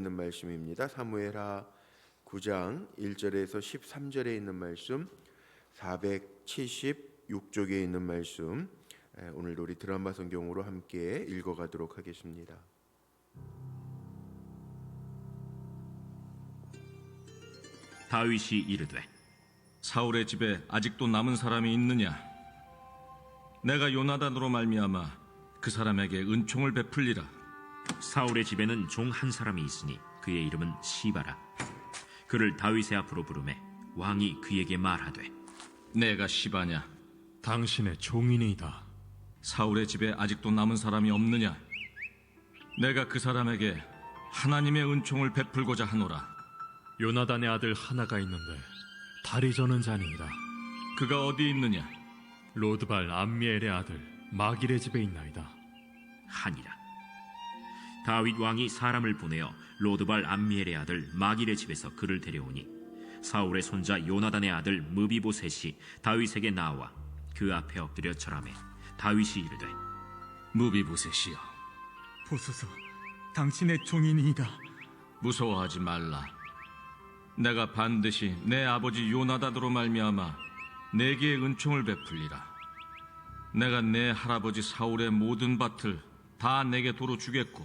있는 말씀입니다. 사무엘하 9장 1절에서 13절에 있는 말씀, 476쪽에 있는 말씀. 에, 오늘도 우리 드라마 성경으로 함께 읽어가도록 하겠습니다. 다윗이 이르되 사울의 집에 아직도 남은 사람이 있느냐? 내가 요나단으로 말미암아 그 사람에게 은총을 베풀리라. 사울의 집에는 종 한 사람이 있으니 그의 이름은 시바라 그를 다윗의 앞으로 부르매 왕이 그에게 말하되 내가 시바냐? 당신의 종인이다. 사울의 집에 아직도 남은 사람이 없느냐? 내가 그 사람에게 하나님의 은총을 베풀고자 하노라. 요나단의 아들 하나가 있는데 다리 저는 자니이다. 그가 어디 있느냐? 로드발 암미엘의 아들 마길의 집에 있나이다. 하니라 다윗 왕이 사람을 보내어 로드발 암미엘의 아들 마길의 집에서 그를 데려오니 사울의 손자 요나단의 아들 무비보셋이 다윗에게 나와 그 앞에 엎드려 절하매 다윗이 이르되 무비보셋이여, 보소서, 당신의 종인이다. 무서워하지 말라. 내가 반드시 내 아버지 요나단으로 말미암아 내게 은총을 베풀리라. 내가 내 할아버지 사울의 모든 밭을 다 내게 도로 주겠고,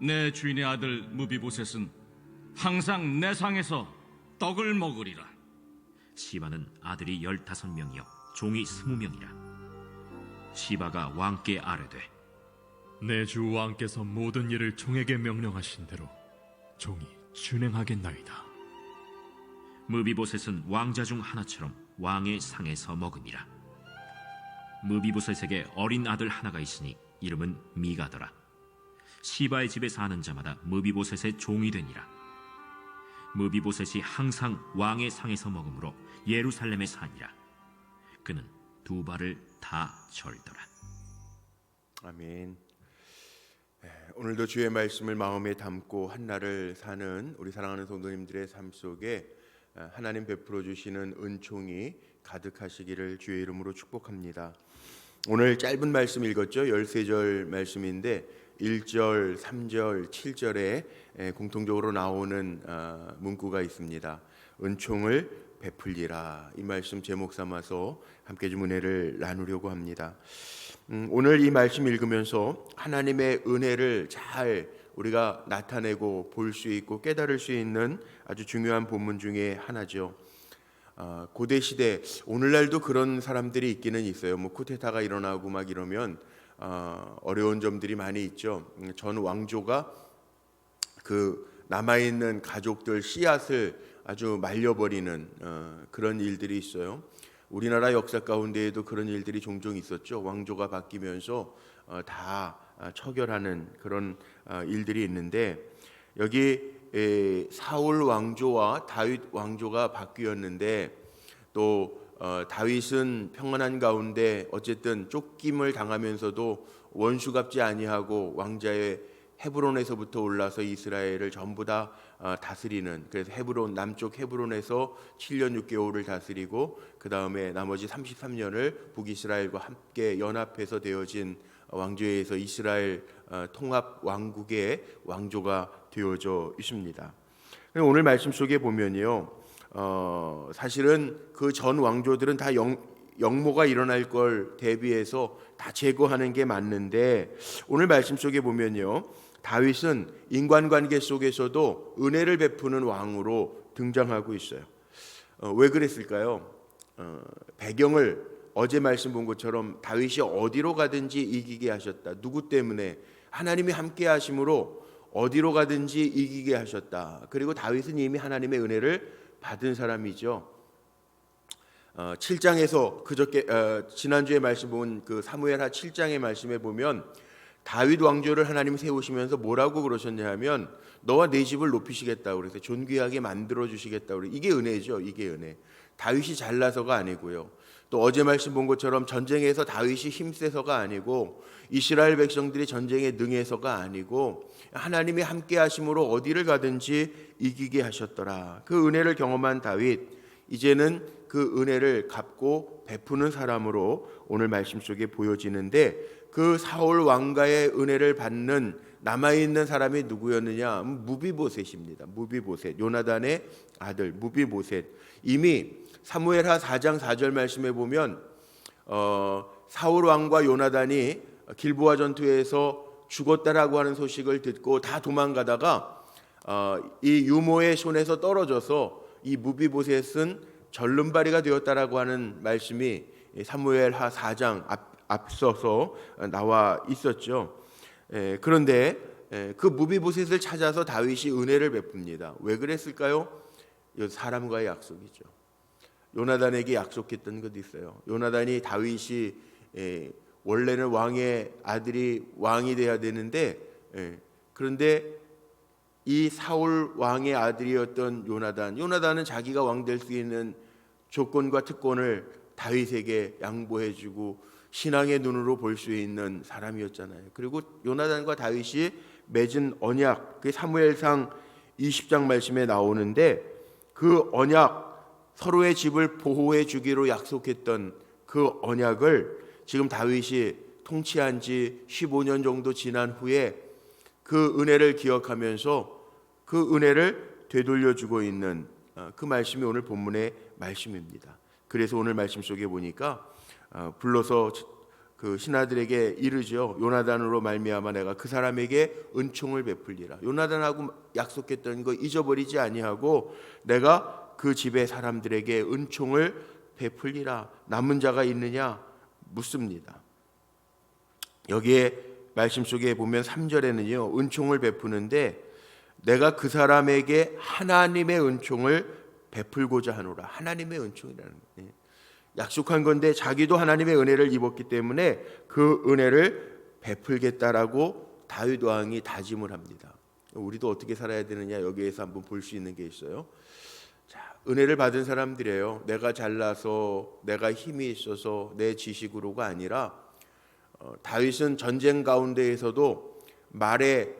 내 주인의 아들 무비보셋은 항상 내 상에서 떡을 먹으리라. 시바는 아들이 열다섯 명이요 종이 스무 명이라 시바가 왕께 아뢰되 내 주 왕께서 모든 일을 종에게 명령하신 대로 종이 준행하겠나이다. 무비보셋은 왕자 중 하나처럼 왕의 상에서 먹으니라 무비보셋에게 어린 아들 하나가 있으니 이름은 미가더라 시바의 집에 사는 자마다 무비보셋의 종이 되니라 무비보셋이 항상 왕의 상에서 먹으므로 예루살렘에 사니라 그는 두 발을 다 절더라 아멘. 예, 오늘도 주의 말씀을 마음에 담고 한날을 사는 우리 사랑하는 성도님들의 삶 속에 어, 하나님 베풀어 주시는 은총이 가득하시기를 주의 이름으로 축복합니다. 오늘 짧은 말씀 읽었죠. 13절 말씀인데 1절, 3절, 7절에 공통적으로 나오는 어, 문구가 있습니다. 은총을 베풀리라. 이 말씀 제목 삼아서 함께 좀 은혜를 나누려고 합니다. 음, 오늘 이 말씀 읽으면서 하나님의 은혜를 잘 우리가 나타내고 볼 수 있고 깨달을 수 있는 아주 중요한 본문 중에 하나죠. 아, 고대 시대 오늘날도 그런 사람들이 있기는 있어요. 뭐 쿠데타가 일어나고 막 이러면 아, 어려운 점들이 많이 있죠. 음, 전 왕조가 그 남아 있는 가족들 씨앗을 아주 말려버리는 어, 그런 일들이 있어요. 우리나라 역사 가운데에도 그런 일들이 종종 있었죠. 왕조가 바뀌면서 어, 다 아, 처결하는 그런 아, 일들이 있는데 여기 에, 사울 왕조와 다윗 왕조가 바뀌었는데 또 어, 다윗은 평안한 가운데 어쨌든 쫓김을 당하면서도 원수갑지 아니하고 왕자의 헤브론에서부터 올라서 이스라엘을 전부 다 어, 다스리는 그래서 헤브론 남쪽 헤브론에서 7년 6개월을 다스리고 그 다음에 나머지 33년을 북이스라엘과 함께 연합해서 되어진 왕조에서 이스라엘 어, 통합 왕국의 왕조가 되어져 있습니다. 오늘 말씀 속에 보면요, 어, 사실은 그 전 왕조들은 다 영, 영모가 일어날 걸 대비해서 다 제거하는 게 맞는데 오늘 말씀 속에 보면요. 다윗은 인간관계 속에서도 은혜를 베푸는 왕으로 등장하고 있어요. 어, 왜 그랬을까요? 어, 배경을 어제 말씀 본 것처럼 다윗이 어디로 가든지 이기게 하셨다. 누구 때문에 하나님이 함께 하심으로 어디로 가든지 이기게 하셨다. 그리고 다윗은 이미 하나님의 은혜를 받은 사람이죠. 어, 7장에서 그저께 어, 지난주에 말씀 본 그 사무엘하 7장의 말씀에 보면 다윗 왕조를 하나님 세우시면서 뭐라고 그러셨냐 하면 너와 내 집을 높이시겠다고 그래서 존귀하게 만들어 주시겠다고 그래. 이게 은혜죠. 이게 은혜. 다윗이 잘나서가 아니고요. 또 어제 말씀 본 것처럼 전쟁에서 다윗이 힘세서가 아니고 이스라엘 백성들이 전쟁에 능해서가 아니고 하나님이 함께 하심으로 어디를 가든지 이기게 하셨더라. 그 은혜를 경험한 다윗 이제는 그 은혜를 갚고 베푸는 사람으로 오늘 말씀 속에 보여지는데 그 사울 왕가의 은혜를 받는 남아 있는 사람이 누구였느냐? 무비보셋입니다. 무비보셋. 요나단의 아들 무비보셋. 이미 사무엘하 4장 4절 말씀에 보면 어, 사울 왕과 요나단이 길보아 전투에서 죽었다라고 하는 소식을 듣고 다 도망가다가 어, 이 유모의 손에서 떨어져서 이 무비보셋은 절름발이가 되었다라고 하는 말씀이 사무엘하 4장 앞, 앞서서 나와 있었죠. 에, 그런데 에, 그 무비보셋을 찾아서 다윗이 은혜를 베풉니다. 왜 그랬을까요? 이 사람과의 약속이죠. 요나단에게 약속했던 것도 있어요. 요나단이 다윗이 에, 원래는 왕의 아들이 왕이 돼야 되는데 에, 그런데 이 사울 왕의 아들이었던 요나단, 요나단은 자기가 왕 될 수 있는 조건과 특권을 다윗에게 양보해주고 신앙의 눈으로 볼 수 있는 사람이었잖아요. 그리고 요나단과 다윗이 맺은 언약, 그 사무엘상 20장 말씀에 나오는데 그 언약 서로의 집을 보호해 주기로 약속했던 그 언약을 지금 다윗이 통치한 지 15년 정도 지난 후에 그 은혜를 기억하면서 그 은혜를 되돌려 주고 있는 어, 그 말씀이 오늘 본문의 말씀입니다. 그래서 오늘 말씀 속에 보니까 어, 불러서 그 신하들에게 이르죠. 요나단으로 말미암아 내가 그 사람에게 은총을 베풀리라. 요나단하고 약속했던 거 잊어버리지 아니하고 내가 그 집의 사람들에게 은총을 베풀리라. 남은 자가 있느냐 묻습니다. 여기에 말씀 속에 보면 3절에는요. 은총을 베푸는데 내가 그 사람에게 하나님의 은총을 베풀고자 하노라. 하나님의 은총이라는 거예요. 약속한 건데 자기도 하나님의 은혜를 입었기 때문에 그 은혜를 베풀겠다라고 다윗 왕이 다짐을 합니다. 우리도 어떻게 살아야 되느냐 여기에서 한번 볼 수 있는 게 있어요. 자, 은혜를 받은 사람들이에요. 내가 잘나서 내가 힘이 있어서 내 지식으로가 아니라 어, 다윗은 전쟁 가운데에서도 말에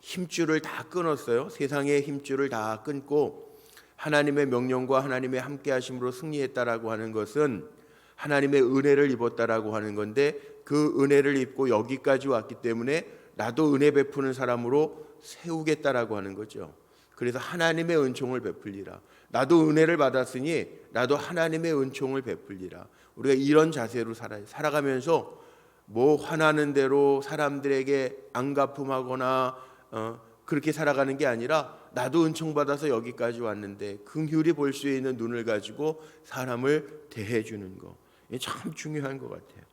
힘줄을 다 끊었어요. 세상의 힘줄을 다 끊고 하나님의 명령과 하나님의 함께 하심으로 승리했다라고 하는 것은 하나님의 은혜를 입었다라고 하는 건데 그 은혜를 입고 여기까지 왔기 때문에 나도 은혜 베푸는 사람으로 세우겠다라고 하는 거죠. 그래서 하나님의 은총을 베풀리라. 나도 은혜를 받았으니 나도 하나님의 은총을 베풀리라. 우리가 이런 자세로 살아 살아가면서 뭐 화나는 대로 사람들에게 안갚음하거나 어, 그렇게 살아가는 게 아니라 나도 은총 받아서 여기까지 왔는데 긍휼히 볼 수 있는 눈을 가지고 사람을 대해 주는 거. 참 중요한 것 같아요.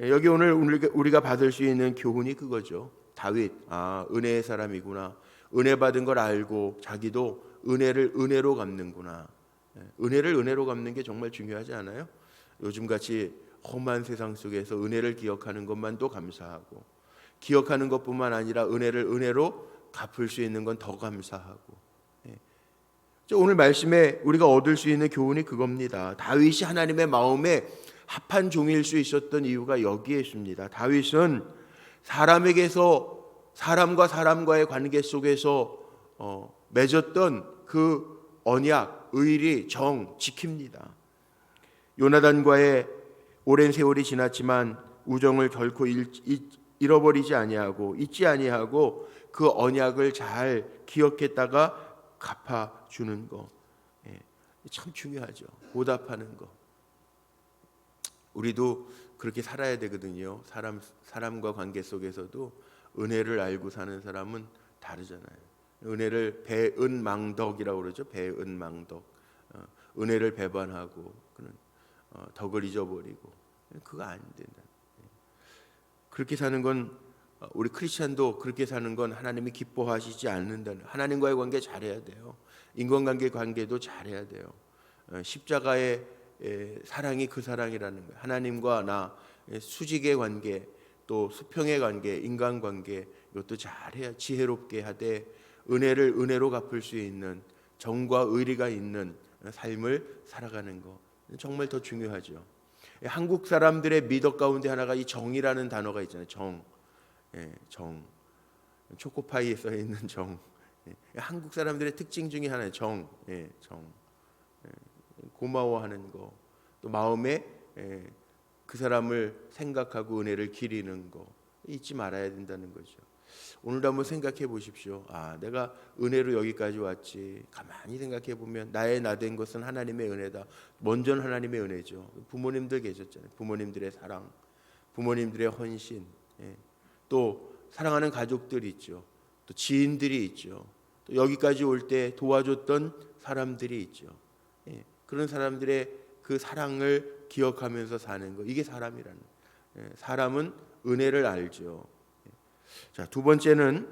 예, 여기 오늘 우리가 받을 수 있는 교훈이 그거죠. 다윗, 아 은혜의 사람이구나. 은혜 받은 걸 알고 자기도 은혜를 은혜로 갚는구나. 예, 은혜를 은혜로 갚는 게 정말 중요하지 않아요? 요즘 같이 험한 세상 속에서 은혜를 기억하는 것만도 감사하고 기억하는 것뿐만 아니라 은혜를 은혜로 갚을 수 있는 건 더 감사하고. 예. 오늘 말씀에 우리가 얻을 수 있는 교훈이 그겁니다. 다윗이 하나님의 마음에 합한 종일 수 있었던 이유가 여기에 있습니다. 다윗은 사람에게서 사람과 사람과의 관계 속에서 어, 맺었던 그 언약, 의리, 정 지킵니다. 요나단과의 오랜 세월이 지났지만 우정을 결코 잃어버리지 아니하고 잊지 아니하고 그 언약을 잘 기억했다가 갚아 주는 거. 예, 참 중요하죠. 보답하는 거. 우리도 그렇게 살아야 되거든요. 사람 사람과 관계 속에서도 은혜를 알고 사는 사람은 다르잖아요. 은혜를 배은망덕이라고 그러죠. 배은망덕. 어, 은혜를 배반하고 그는 어, 덕을 잊어버리고 그거 안 된다. 예. 그렇게 사는 건 어, 우리 크리스천도 그렇게 사는 건 하나님이 기뻐하시지 않는다는 하나님과의 관계 잘해야 돼요. 인간관계 관계도 잘해야 돼요. 어, 십자가의 사랑이 그 사랑이라는 거예요. 하나님과 나 수직의 관계 또 수평의 관계, 인간 관계 이것도 잘해야 지혜롭게 하되 은혜를 은혜로 갚을 수 있는 정과 의리가 있는 삶을 살아가는 거 정말 더 중요하죠. 한국 사람들의 미덕 가운데 하나가 이 정이라는 단어가 있잖아요. 정, 예, 정, 초코파이에 써 있는 정. 예, 한국 사람들의 특징 중에 하나예요. 정, 예, 정. 예, 고마워하는 거, 또 마음에 예, 그 사람을 생각하고 은혜를 기리는 거 잊지 말아야 된다는 거죠. 오늘도 한번 생각해 보십시오. 아, 내가 은혜로 여기까지 왔지. 가만히 생각해 보면 나의 나 된 것은 하나님의 은혜다. 먼저는 하나님의 은혜죠. 부모님들 계셨잖아요. 부모님들의 사랑, 부모님들의 헌신, 예. 또 사랑하는 가족들이 있죠. 또 지인들이 있죠. 또 여기까지 올 때 도와줬던 사람들이 있죠. 예. 그런 사람들의 그 사랑을 기억하면서 사는 거 이게 사람이라는. 예. 사람은 은혜를 알죠. 자, 두 번째는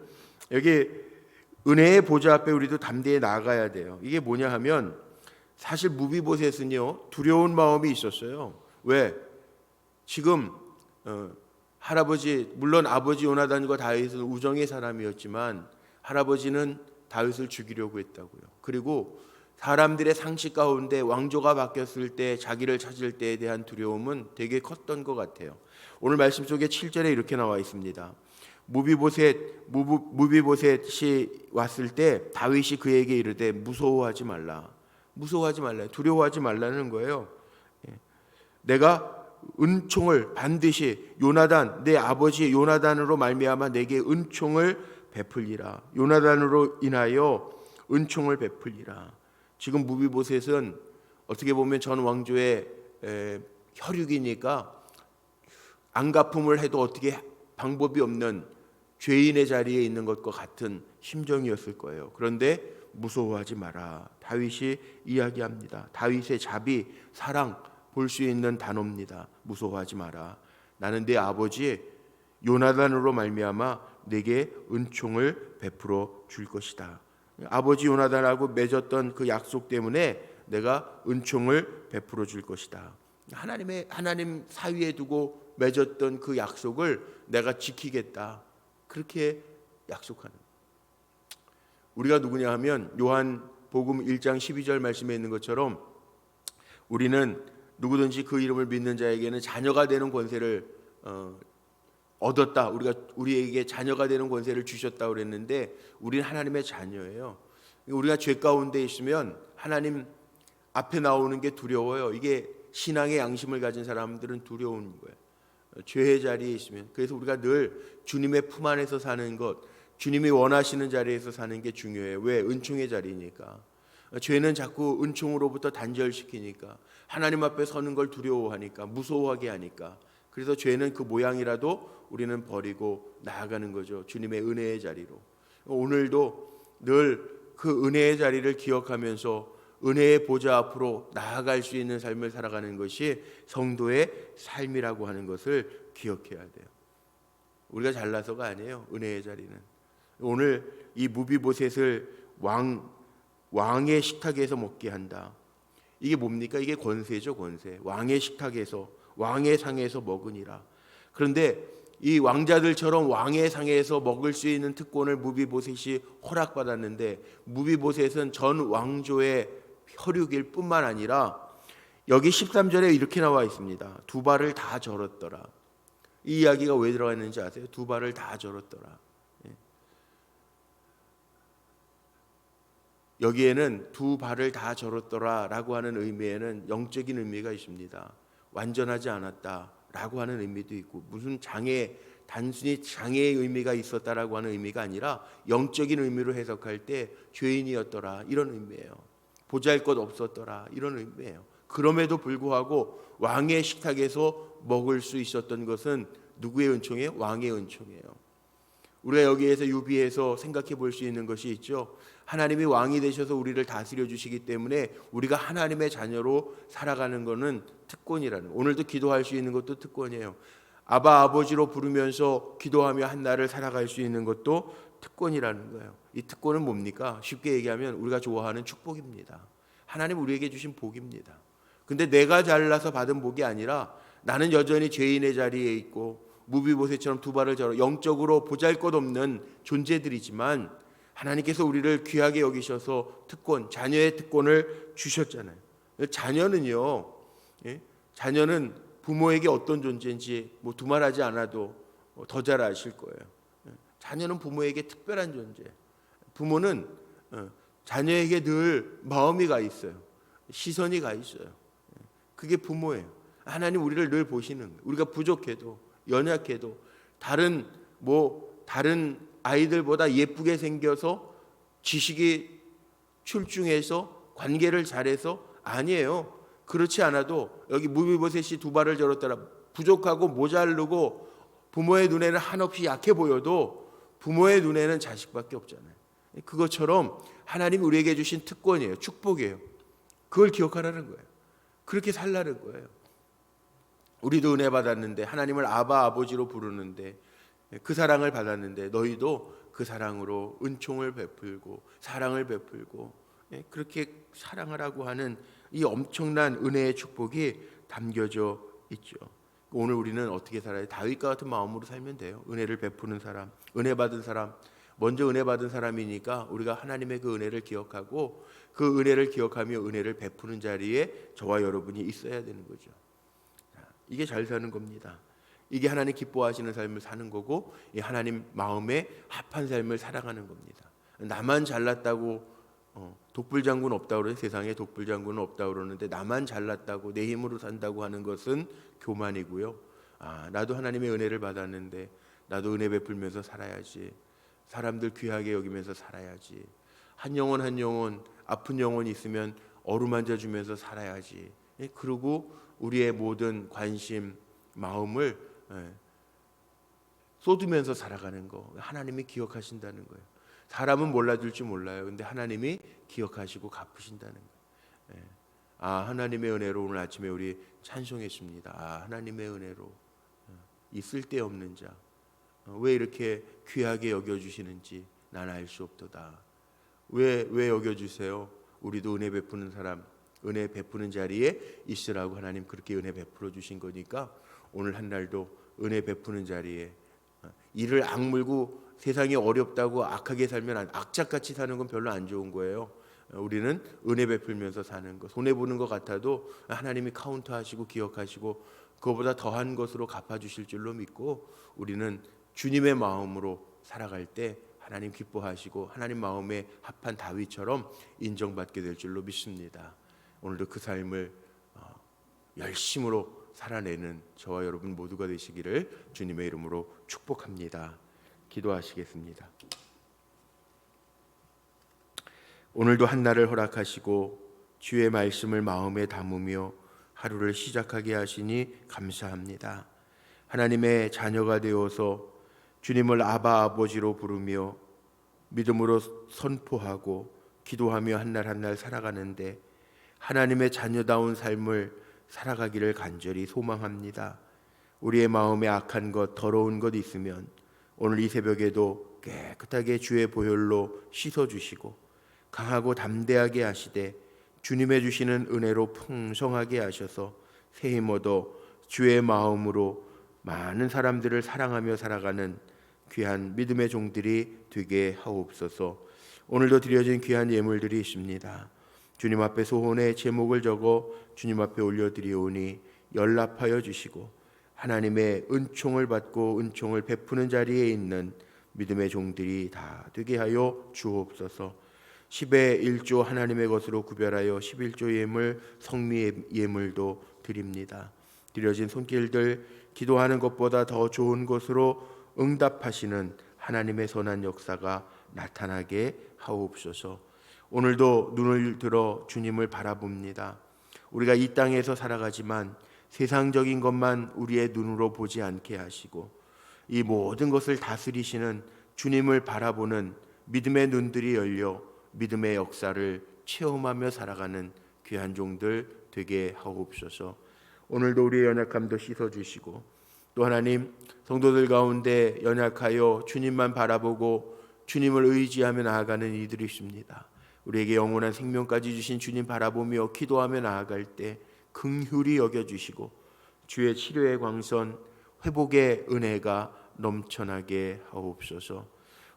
여기 은혜의 보좌 앞에 우리도 담대히 나아가야 돼요. 이게 뭐냐 하면 사실 무비보셋은요 두려운 마음이 있었어요. 왜? 지금 어, 할아버지 물론 아버지 요나단과 다윗은 우정의 사람이었지만 할아버지는 다윗을 죽이려고 했다고요. 그리고 사람들의 상식 가운데 왕조가 바뀌었을 때 자기를 찾을 때에 대한 두려움은 되게 컸던 것 같아요. 오늘 말씀 속에 7절에 이렇게 나와 있습니다. 무비보셋 무부, 무비보셋이 왔을 때 다윗이 그에게 이르되 무서워하지 말라. 무서워하지 말라. 두려워하지 말라는 거예요. 예. 내가 은총을 반드시 요나단 내 아버지 요나단으로 말미암아 내게 은총을 베풀리라. 요나단으로 인하여 은총을 베풀리라. 지금 무비보셋은 어떻게 보면 전 왕조의 에, 혈육이니까 안갚음을 해도 어떻게 방법이 없는 죄인의 자리에 있는 것과 같은 심정이었을 거예요. 그런데 무서워하지 마라. 다윗이 이야기합니다. 다윗의 자비, 사랑 볼 수 있는 단어입니다. 무서워하지 마라. 나는 내 아버지 요나단으로 말미암아 내게 은총을 베풀어 줄 것이다. 아버지 요나단하고 맺었던 그 약속 때문에 내가 은총을 베풀어 줄 것이다. 하나님의 하나님 사위에 두고 맺었던 그 약속을 내가 지키겠다. 그렇게 약속하는. 우리가 누구냐 하면 요한 복음 1장 12절 말씀에 있는 것처럼 우리는 누구든지 그 이름을 믿는 자에게는 자녀가 되는 권세를 어, 얻었다. 우리가 우리에게 자녀가 되는 권세를 주셨다 그랬는데 우리는 하나님의 자녀예요. 우리가 죄 가운데 있으면 하나님 앞에 나오는 게 두려워요. 이게 신앙의 양심을 가진 사람들은 두려운 거예요. 죄의 자리에 있으면 그래서 우리가 늘 주님의 품 안에서 사는 것, 주님이 원하시는 자리에서 사는 게 중요해요. 왜? 은총의 자리니까. 죄는 자꾸 은총으로부터 단절시키니까 하나님 앞에 서는 걸 두려워하니까 무서워하게 하니까 그래서 죄는 그 모양이라도 우리는 버리고 나아가는 거죠. 주님의 은혜의 자리로. 오늘도 늘 그 은혜의 자리를 기억하면서 은혜의 보좌 앞으로 나아갈 수 있는 삶을 살아가는 것이 성도의 삶이라고 하는 것을 기억해야 돼요. 우리가 잘나서가 아니에요. 은혜의 자리는. 오늘 이 무비보셋을 왕 왕의 식탁에서 먹게 한다. 이게 뭡니까? 이게 권세죠, 권세. 왕의 식탁에서 왕의 상에서 먹으니라. 그런데 이 왕자들처럼 왕의 상에서 먹을 수 있는 특권을 무비보셋이 허락받았는데 무비보셋은 전 왕조의 혈육일 뿐만 아니라 여기 13절에 이렇게 나와 있습니다. 두 발을 다 절었더라. 이 이야기가 왜 들어가 있는지 아세요? 두 발을 다 절었더라. 예. 여기에는 두 발을 다 절었더라라고 하는 의미에는 영적인 의미가 있습니다. 완전하지 않았다 라고 하는 의미도 있고 무슨 장애 단순히 장애의 의미가 있었다라고 하는 의미가 아니라 영적인 의미로 해석할 때 죄인이었더라 이런 의미예요. 보잘것 없었더라 이런 의미예요. 그럼에도 불구하고 왕의 식탁에서 먹을 수 있었던 것은 누구의 은총이에요? 왕의 은총이에요. 우리가 여기에서 유비해서 생각해 볼 수 있는 것이 있죠. 하나님이 왕이 되셔서 우리를 다스려 주시기 때문에 우리가 하나님의 자녀로 살아가는 것은 특권이라는. 오늘도 기도할 수 있는 것도 특권이에요. 아바 아버지로 부르면서 기도하며 한 날을 살아갈 수 있는 것도 특권이라는 거예요. 이 특권은 뭡니까? 쉽게 얘기하면 우리가 좋아하는 축복입니다. 하나님 우리에게 주신 복입니다. 근데 내가 잘나서 받은 복이 아니라 나는 여전히 죄인의 자리에 있고 무비보셋처럼 두 발을 절어 영적으로 보잘것없는 존재들이지만 하나님께서 우리를 귀하게 여기셔서 특권, 자녀의 특권을 주셨잖아요. 자녀는요, 예? 자녀는 부모에게 어떤 존재인지 뭐 두말하지 않아도 더 잘 아실 거예요. 예? 자녀는 부모에게 특별한 존재. 부모는 어, 자녀에게 늘 마음이 가 있어요. 시선이 가 있어요. 예? 그게 부모예요. 하나님 우리를 늘 보시는 거예요. 우리가 부족해도 연약해도 다른 뭐 다른 아이들보다 예쁘게 생겨서 지식이 출중해서 관계를 잘해서 아니에요. 그렇지 않아도 여기 무비보셋이 두 발을 절었더라 부족하고 모자르고 부모의 눈에는 한없이 약해 보여도 부모의 눈에는 자식밖에 없잖아요. 그것처럼 하나님이 우리에게 주신 특권이에요. 축복이에요. 그걸 기억하라는 거예요. 그렇게 살라는 거예요. 우리도 은혜 받았는데 하나님을 아바 아버지로 부르는데 그 사랑을 받았는데 너희도 그 사랑으로 은총을 베풀고 사랑을 베풀고 예, 그렇게 사랑하라고 하는 이 엄청난 은혜의 축복이 담겨져 있죠. 오늘 우리는 어떻게 살아요? 다윗과 같은 마음으로 살면 돼요. 은혜를 베푸는 사람, 은혜 받은 사람, 먼저 은혜 받은 사람이니까 우리가 하나님의 그 은혜를 기억하고 그 은혜를 기억하며 은혜를 베푸는 자리에 저와 여러분이 있어야 되는 거죠. 이게 잘 사는 겁니다. 이게 하나님 기뻐하시는 삶을 사는 거고 이 하나님 마음에 합한 삶을 살아가는 겁니다. 나만 잘났다고 어, 독불장군 없다고 그래 세상에 독불장군은 없다고 그러는데 나만 잘났다고 내 힘으로 산다고 하는 것은 교만이고요. 아, 나도 하나님의 은혜를 받았는데 나도 은혜 베풀면서 살아야지. 사람들 귀하게 여기면서 살아야지. 한 영혼 한 영혼 아픈 영혼이 있으면 어루만져 주면서 살아야지. 예, 그리고 우리의 모든 관심 마음을 예, 쏟으면서 살아가는 거 하나님이 기억하신다는 거예요. 사람은 몰라줄지 몰라요. 근데 하나님이 기억하시고 갚으신다는 거예요. 예. 아 하나님의 은혜로 오늘 아침에 우리 찬송했습니다. 아 하나님의 은혜로 어, 이 쓸데없는 자. 어, 왜 이렇게 귀하게 여겨주시는지 난 알 수 없도다. 왜 왜 여겨주세요? 우리도 은혜 베푸는 사람, 은혜 베푸는 자리에 있으라고 하나님 그렇게 은혜 베풀어 주신 거니까 오늘 한 날도 은혜 베푸는 자리에 어, 이를 악물고 세상이 어렵다고 악하게 살면 안, 악착같이 사는 건 별로 안 좋은 거예요. 어, 우리는 은혜 베풀면서 사는 거 손해 보는 것 같아도 하나님이 카운트하시고 기억하시고 그거보다 더한 것으로 갚아주실 줄로 믿고 우리는 주님의 마음으로 살아갈 때 하나님 기뻐하시고 하나님 마음에 합한 다윗처럼 인정받게 될 줄로 믿습니다. 오늘도 그 삶을 어, 열심으로 살아내는 저와 여러분 모두가 되시기를 주님의 이름으로 축복합니다. 기도하시겠습니다. 오늘도 한 날을 허락하시고 주의 말씀을 마음에 담으며 하루를 시작하게 하시니 감사합니다. 하나님의 자녀가 되어서 주님을 아바 아버지로 부르며 믿음으로 선포하고 기도하며 한 날 한 날 살아가는데 하나님의 자녀다운 삶을 살아가기를 간절히 소망합니다. 우리의 마음에 악한 것, 더러운 것 있으면 오늘 이 새벽에도 깨끗하게 주의 보혈로 씻어 주시고 강하고 담대하게 하시되 주님의 주시는 은혜로 풍성하게 하셔서 새 힘 얻어 주의 마음으로 많은 사람들을 사랑하며 살아가는 귀한 믿음의 종들이 되게 하옵소서. 오늘도 드려진 귀한 예물들이 있습니다. 주님 앞에 소원의 제목을 적어 주님 앞에 올려드리오니 연락하여 주시고 하나님의 은총을 받고 은총을 베푸는 자리에 있는 믿음의 종들이 다 되게 하여 주옵소서. 10의 1조 하나님의 것으로 구별하여 11조 예물 성미 예물도 드립니다. 드려진 손길들 기도하는 것보다 더 좋은 것으로 응답하시는 하나님의 선한 역사가 나타나게 하옵소서. 오늘도 눈을 들어 주님을 바라봅니다. 우리가 이 땅에서 살아가지만 세상적인 것만 우리의 눈으로 보지 않게 하시고 이 모든 것을 다스리시는 주님을 바라보는 믿음의 눈들이 열려 믿음의 역사를 체험하며 살아가는 귀한 종들 되게 하옵소서. 오늘도 우리의 연약함도 씻어 주시고 또 하나님 성도들 가운데 연약하여 주님만 바라보고 주님을 의지하며 나아가는 이들이 있습니다. 우리에게 영원한 생명까지 주신 주님 바라보며 기도하며 나아갈 때 긍휼히 여겨 주시고 주의 치료의 광선 회복의 은혜가 넘쳐나게 하옵소서.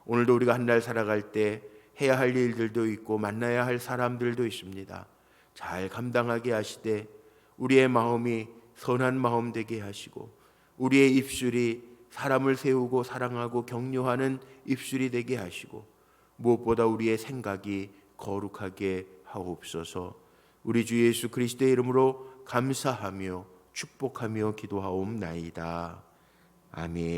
오늘도 우리가 한 날 살아갈 때 해야 할 일들도 있고 만나야 할 사람들도 있습니다. 잘 감당하게 하시되 우리의 마음이 선한 마음 되게 하시고 우리의 입술이 사람을 세우고 사랑하고 격려하는 입술이 되게 하시고 무엇보다 우리의 생각이 거룩하게 하옵소서. 우리 주 예수 그리스도의 이름으로 감사하며 축복하며 기도하옵나이다. 아멘.